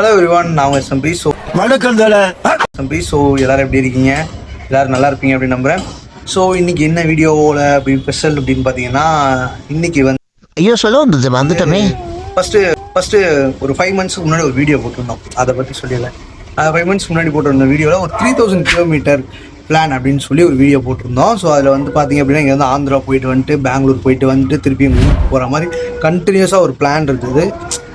Hello everyone நான் உங்கள் சம்பி so வணக்கம் சம்பி ஸோ எல்லாரும் எப்படி இருக்கீங்க? எல்லாரும் நல்லா இருப்பீங்க அப்படின்னு நம்புகிறேன் ஸோ இன்னைக்கு என்ன வீடியோவில் அப்படி ஸ்பெஷல் அப்படின்னு பார்த்தீங்கன்னா இன்னைக்கு வந்து ஐயோ சொல்ல வந்தது வந்துட்டோமே. ஃபஸ்ட்டு ஃபஸ்ட்டு ஒரு ஃபைவ் மந்த்ஸ்க்கு முன்னாடி ஒரு வீடியோ போட்டிருந்தோம். அதை பற்றி சொல்லிடல அது ஃபைவ் மந்த்ஸ் முன்னாடி போட்டிருந்த வீடியோவில் ஒரு த்ரீ தௌசண்ட் கிலோமீட்டர் பிளான் அப்படின்னு சொல்லி ஒரு வீடியோ போட்டிருந்தோம். ஸோ அதில் வந்து பார்த்தீங்க அப்படின்னா இங்கே வந்து ஆந்திரா போயிட்டு வந்துட்டு பெங்களூர் போயிட்டு வந்துட்டு திருப்பி போகிற மாதிரி கண்டினியூஸாக ஒரு பிளான் இருந்தது.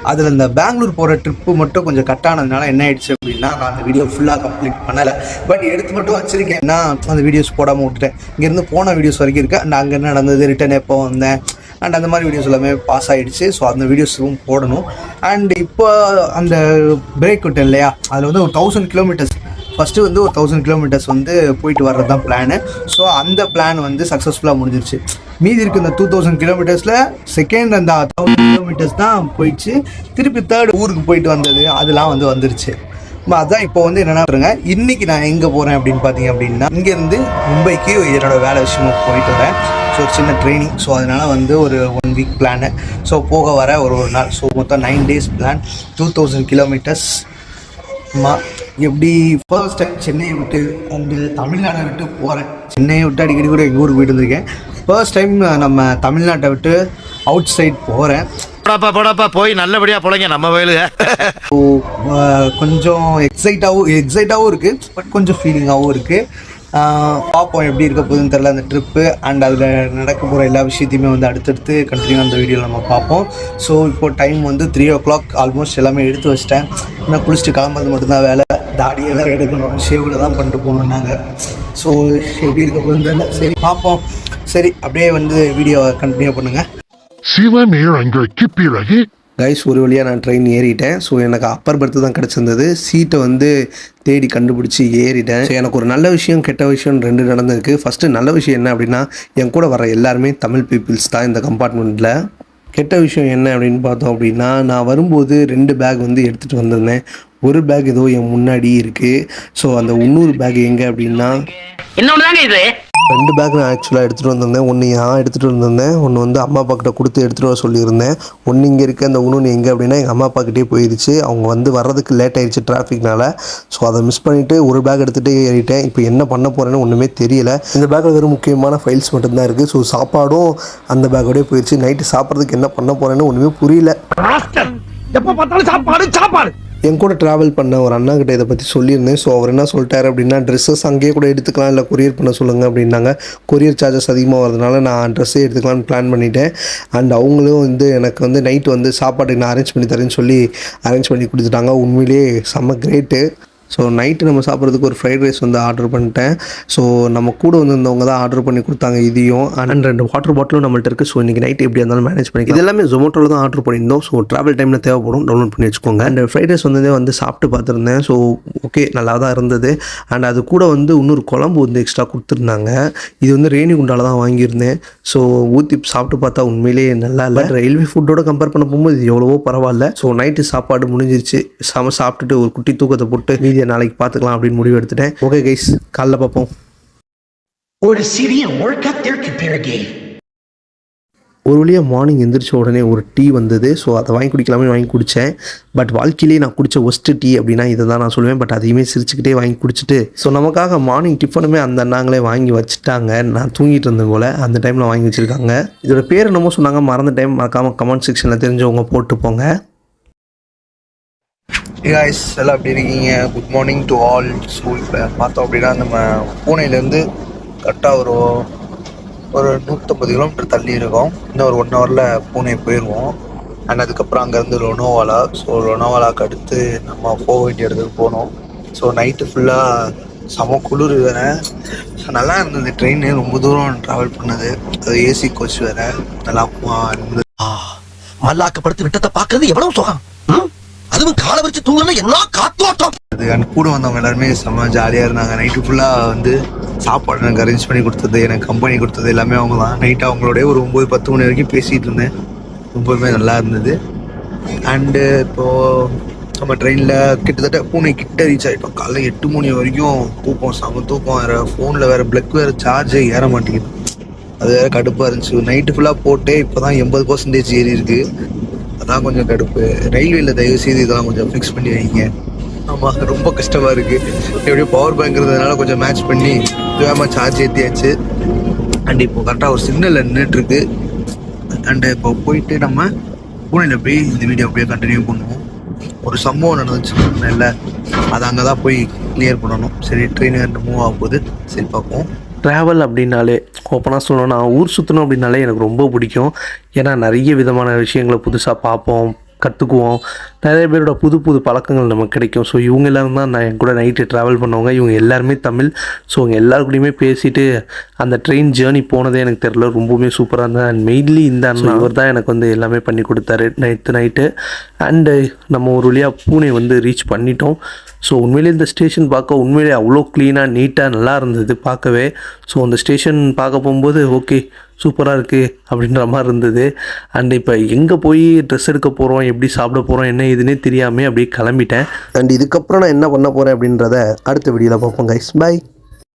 அதில் இந்த பெங்களூர் போகிற ட்ரிப்பு மட்டும் கொஞ்சம் கட் ஆனதுனால என்ன ஆயிடுச்சு அப்படின்னா நான் அந்த வீடியோ ஃபுல்லாக கம்ப்ளீட் பண்ணலை. பட் எடுத்து மட்டும் வச்சுருக்கேன். நான் அந்த வீடியோஸ் போடாமல் விட்டுட்டேன். இங்கேருந்து போன வீடியோஸ் வரைக்கும் இருக்கேன் அண்ட் அங்கே என்ன நடந்தது? ரிட்டன் எப்போ வந்தேன்? அண்ட் அந்த மாதிரி வீடியோஸ் எல்லாமே பாஸ் ஆகிடுச்சு ஸோ அந்த வீடியோஸும் போடணும். அண்ட் இப்போ அந்த பிரேக் விட்டேன் இல்லையா? அதில் வந்து ஒரு தௌசண்ட் கிலோமீட்டர்ஸ் ஃபஸ்ட்டு வந்து ஒரு தௌசண்ட் கிலோமீட்டர்ஸ் வந்து போயிட்டு வர்றது தான் பிளானு ஸோ அந்த பிளான் வந்து சக்ஸஸ்ஃபுல்லாக முடிஞ்சிருச்சு. மீதி இருக்க இந்த டூ தௌசண்ட் கிலோமீட்டர்ஸில் செகண்ட் அந்த தௌசண்ட் கிலோமீட்டர்ஸ் தான் போயிடுச்சு. திருப்பி தேர்ட் ஊருக்கு போயிட்டு வந்தது அதெல்லாம் வந்து வந்துருச்சு. அதுதான் அதான் இப்போ வந்து என்னென்னா பாருங்க இன்னைக்கு நான் எங்கே போகிறேன் அப்படின்னு பார்த்தீங்க அப்படின்னா இங்கேருந்து மும்பைக்கு என்னோட வேலை விஷயமா போயிட்டு வரேன். ஸோ ஒரு சின்ன ட்ரைனிங் ஸோ அதனால் வந்து ஒரு ஒன் வீக் பிளானு ஸோ போக வர ஒரு ஒரு நாள். ஸோ மொத்தம் nine days plan two thousand kilometres மா எப்படி ஃபர்ஸ்ட் டைம் சென்னையை விட்டு அண்டு தமிழ்நாடை விட்டு போகிறேன் சென்னையை விட்டு அடிக்கடி கூட எங்கள் ஊருக்கு போயிட்டு வந்திருக்கேன். ஃபர்ஸ்ட் டைம் நம்ம தமிழ்நாட்டை விட்டு அவுட் சைட் போகிறேன் போடாப்பா போடாப்பா போய் நல்லபடியா பொழைங்க நம்ம வயலுக. ஸோ கொஞ்சம் எக்ஸைட்டாகவும் எக்ஸைட்டாகவும் இருக்குது பட் கொஞ்சம் ஃபீலிங்காகவும் இருக்குது பார்ப்போம் எப்படி இருக்க போகுதுன்னு தெரில அந்த ட்ரிப்பு அண்ட் அதில் நடக்க போகிற எல்லா விஷயத்தையுமே வந்து அடுத்தடுத்து கண்டினியூ அந்த வீடியோவில் நம்ம பார்ப்போம். ஸோ இப்போ டைம் வந்து த்ரீ ஓ கிளாக் ஆல்மோஸ்ட் எல்லாமே எடுத்து வச்சிட்டேன். இன்னும் குளிச்சுட்டு கிளம்புறது மட்டும்தான் வேலை. தாடியை வேறு எடுக்கணும். ஷேவில் தான் பண்ணிட்டு போகணும் நாங்கள் ஸோ எப்படி இருக்க தெரியல. சரி பார்ப்போம். சரி அப்படியே வந்து வீடியோவை கண்டினியூ பண்ணுங்கள் சிவன் அன்றைக்கு பிறகு கைஸ் ஒரு வழியாக நான் ட்ரெயின் ஏறிட்டேன். ஸோ எனக்கு அப்பர் பர்த்து தான் கிடச்சிருந்தது. சீட்டை வந்து தேடி கண்டுபிடிச்சி ஏறிட்டேன். ஸோ எனக்கு ஒரு நல்ல விஷயம் கெட்ட விஷயம் ரெண்டு நடந்திருக்கு. ஃபஸ்ட்டு நல்ல விஷயம் என்ன அப்படின்னா என் கூட வர எல்லாருமே தமிழ் பீப்புள்ஸ் தான் இந்த கம்பார்ட்மெண்ட்டில் கெட்ட விஷயம் என்ன அப்படின்னு பார்த்தோம் அப்படின்னா நான் வரும்போது ரெண்டு பேக் வந்து எடுத்துகிட்டு வந்திருந்தேன். ஒரு பேக் ஏதோ என் முன்னாடி இருக்குது ஸோ அந்த இன்னொரு பேக் எங்கே அப்படின்னா என்ன தாங்க இது. ரெண்டு பேக் நான் ஆக்சுவலாக எடுத்துகிட்டு வந்திருந்தேன். ஒன்று நான் எடுத்துகிட்டு வந்திருந்தேன். ஒன்று வந்து அம்மா அப்பாக்கிட்ட கொடுத்து எடுத்துகிட்டு வர சொல்லியிருந்தேன். ஒன்று இங்கே இருக்க அந்த இன்னொன்று எங்கே அப்படின்னா எங்கள் அம்மா அப்பாக்கிட்டே போயிடுச்சு அவங்க வந்து வர்றதுக்கு லேட் ஆயிடுச்சு டிராஃபிக்னால ஸோ அதை மிஸ் பண்ணிவிட்டு ஒரு பேக் எடுத்துகிட்டு ஏறிட்டேன். இப்போ என்ன பண்ண போகிறேன்னு ஒன்றுமே தெரியல. இந்த பேக்கில் வெறும் முக்கியமான ஃபைல்ஸ் மட்டும்தான் இருக்குது ஸோ சாப்பாடும் அந்த பேக்கோடய போயிடுச்சு நைட்டு சாப்பிட்றதுக்கு என்ன பண்ண போகிறேன்னு ஒன்றுமே புரியல. எப்போ பார்த்தாலும் சாப்பாடு சாப்பாடு. என் கூட ட்ராவல் பண்ண ஒரு அண்ணா கிட்ட இதை பற்றி சொல்லியிருந்தேன். ஸோ அவர் என்ன சொல்லிட்டார் அப்படின்னா ட்ரெஸ்ஸஸ் அங்கேயே கூட எடுத்துக்கலாம் இல்லை கொரியர் பண்ண சொல்லுங்கள் அப்படின்னாங்க. கொரியர் சார்ஜஸ் அதிகமாக வரதுனால நான் ட்ரெஸ்ஸே எடுத்துக்கலாம்னு பிளான் பண்ணிட்டேன். அண்ட் அவங்களும் வந்து எனக்கு வந்து நைட் வந்து சாப்பாடு நான் அரேஞ்ச் பண்ணி தரேன்னு சொல்லி அரேஞ்ச் பண்ணி கொடுத்துட்டாங்க. உண்மையிலேயே செம்ம கிரேட்டு ஸோ நைட்டு நம்ம சாப்பிட்றதுக்கு ஒரு ஃப்ரைட் ரைஸ் வந்து ஆர்டர் பண்ணிட்டேன். ஸோ நம்ம கூட வந்திருந்தவங்க தான் ஆர்டர் பண்ணி கொடுத்தாங்க இதையும். அண்ட் ரெண்டு வாட்டர் பாட்டிலும் நம்மள்ட்ட இருக்குது ஸோ இன்றைக்கி நைட் எப்படி இருந்தாலும் மேனேஜ் பண்ணி இது எல்லாமே ஜொமேட்டோவில் தான் ஆர்டர் பண்ணியிருந்தோம். ஸோ ட்ராவல் டைமில் தேவைப்படும். டவுன்லோட் பண்ணி வச்சுக்கோங்க. அண்ட் ஃப்ரைட் ரைஸ் வந்ததே வந்து சாப்பிட்டு பார்த்துருந்தேன். ஸோ ஓகே நல்லா தான் இருந்தது. அண்ட் அது கூட வந்து இன்னொரு குழம்பு வந்து எக்ஸ்ட்ரா கொடுத்துருந்தாங்க. இது வந்து ரேணிகுண்டால தான் வாங்கியிருந்தேன். ஸோ ஊற்றி சாப்பிட்டு பார்த்தா உண்மையிலேயே நல்லா இல்லை. ரயில்வே ஃபுட்டோட கம்பேர் பண்ண போகும்போது இது எவ்வளவோ பரவாயில்ல. ஸோ நைட்டு சாப்பாடு முடிஞ்சிருச்சு. சம சாப்பிட்டுட்டு ஒரு குட்டி தூக்கத்தை போட்டு மீதியை நாளைக்கு பார்த்துக்கலாம் அப்படின்னு முடிவு எடுத்துட்டேன். ஓகே கைஸ் காலைல பார்ப்போம். compare game. ஒரு வழியாக மார்னிங் எந்திரிச்ச உடனே ஒரு டீ வந்தது. ஸோ அதை வாங்கி குடிக்கலாமே வாங்கி குடித்தேன் பட் வாழ்க்கையிலேயே நான் குடித்த ஒஸ்ட்டு டீ அப்படின்னா இதை தான் நான் சொல்லுவேன். பட் அதையுமே சிரிச்சுக்கிட்டே வாங்கி குடிச்சிட்டு. ஸோ நமக்காக மார்னிங் டிஃபனுமே அந்த அண்ணாங்களே வாங்கி வச்சுட்டாங்க. நான் தூங்கிட்டு இருந்தேன் போல். அந்த டைமில் வாங்கி வச்சுருக்காங்க. இதோட பேர் என்னமோ சொன்னாங்க. மறந்த டைம் மறக்காமல் கமெண்ட் செக்ஷனில் தெரிஞ்சவங்க போட்டு போங்க. காய்ஸ் எல்லாம் எப்படி இருக்கீங்க? Good morning to all school பார்த்தோம் அப்படின்னா நம்ம பூனேலேருந்து கரெக்டாக ஒரு ஒரு நூற்றம்பது கிலோமீட்டர் தள்ளி இருக்கோம். இன்னும் ஒரு ஒன் ஹவரில் பூனே போயிடுவோம் அண்ட் அதுக்கப்புறம் அங்கேருந்து லொனோவாலா ஸோ லொனோவாலாக்கு அடுத்து நம்ம போக வேண்டிய இடத்துக்கு போனோம். ஸோ நைட்டு ஃபுல்லாக செம குளிர் வேறு. ஸோ நல்லா இருந்தது. ட்ரெயின் ரொம்ப தூரம் ட்ராவல் பண்ணது. அது ஏசி கோச் வேறு. நல்லா இருந்தது மல்லாக்கப்படுத்து விட்டத்தை பார்க்கறது எவ்வளோ சுகம்? அதுவும் காலை வச்சு தூங்கல என்ன காத்தோட்டம்? அது அண்ட் கூட வந்தவங்க எல்லாருமே செம்ம ஜாலியாக இருந்தாங்க. நைட்டு ஃபுல்லாக வந்து சாப்பாடு எனக்கு அரேஞ்ச் பண்ணி கொடுத்தது எனக்கு கம்பெனி கொடுத்தது எல்லாமே அவங்க தான். நைட்டு அவங்களோடய ஒரு ஒம்பது பத்து மணி வரைக்கும் பேசிகிட்டு இருந்தேன். ரொம்பவுமே நல்லா இருந்தது. அண்டு இப்போது நம்ம ட்ரெயினில் கிட்டத்தட்ட பூனை கிட்ட ரீச் ஆகிட்டோம் காலைல எட்டு மணி வரைக்கும் தூக்கம் செம தூக்கம் வேறு. ஃபோனில் வேறு ப்ளக் வேறு சார்ஜே ஏற மாட்டேங்குது. அது வேறு கடுப்பாக இருந்துச்சு. நைட்டு ஃபுல்லாக போட்டே இப்போ தான் எண்பது பர்சன்டேஜ் ஏறி இருக்கு. அதான் கொஞ்சம் கடுப்பு. ரயில்வேல தயவு செய்து இதெல்லாம் கொஞ்சம் ஃபிக்ஸ் பண்ணி வைங்க. ஆமாம் ரொம்ப கஷ்டமாக இருக்குது எப்படியும் பவர் பேங்க்றதுனால கொஞ்சம் மேட்ச் பண்ணி வேகமாக சார்ஜ் ஏற்றியாச்சு அண்ட் இப்போ கரெக்டாக ஒரு சிக்னலில் நின்றுட்டுருக்கு அண்டு இப்போ போயிட்டு நம்ம பூனேல போய் இந்த வீடியோ அப்படியே கண்டினியூ பண்ணுவோம். ஒரு சம்பவம் நடந்துச்சு இல்லை அதை அங்கே தான் போய் கிளியர் பண்ணணும். சரி ட்ரெயின் மூவ் ஆகும் போது சரி பார்ப்போம். ட்ராவல் அப்படின்னாலே ஓப்பனாக சொல்லணும்னா ஊர் சுற்றணும் அப்படின்னாலே எனக்கு ரொம்ப பிடிக்கும். ஏன்னா நிறைய விதமான விஷயங்களை புதுசாக பார்ப்போம். கற்றுக்குவோம் நிறைய பேரோட புது புது பழக்கங்கள் நமக்கு கிடைக்கும். ஸோ இவங்க எல்லாரும் தான் நான் என் கூட நைட்டு ட்ராவல் பண்ணவங்க. இவங்க எல்லாருமே தமிழ். ஸோ அவங்க எல்லாருக்கூடயுமே பேசிட்டு அந்த ட்ரெயின் ஜேர்னி போனதே எனக்கு தெரில ரொம்பவுமே சூப்பராக இருந்தது. அண்ட் மெயின்லி இந்த அண்ணா இவர் தான் எனக்கு வந்து எல்லாமே பண்ணி கொடுத்தாரு நைட்டு நைட்டு அண்டு நம்ம ஒரு வழியாக பூனே வந்து ரீச் பண்ணிட்டோம். ஸோ உண்மையிலே இந்த ஸ்டேஷன் பார்க்க உண்மையிலே அவ்வளோ க்ளீனாக நீட்டாக நல்லா இருந்தது பார்க்கவே. ஸோ அந்த ஸ்டேஷன் பார்க்க போகும்போது ஓகே சூப்பராக இருக்குது அப்படின்ற மாதிரி இருந்தது. அண்ட் இப்போ எங்கே போய் ட்ரெஸ் எடுக்க போகிறோம் எப்படி சாப்பிட போகிறோம் என்ன இதுன்னே தெரியாமல் அப்படியே கிளம்பிட்டேன். அண்ட் இதுக்கப்புறம் நான் என்ன பண்ண போகிறேன் அப்படின்றத அடுத்த வீடியோவில் பார்ப்போம் கைஸ் பாய்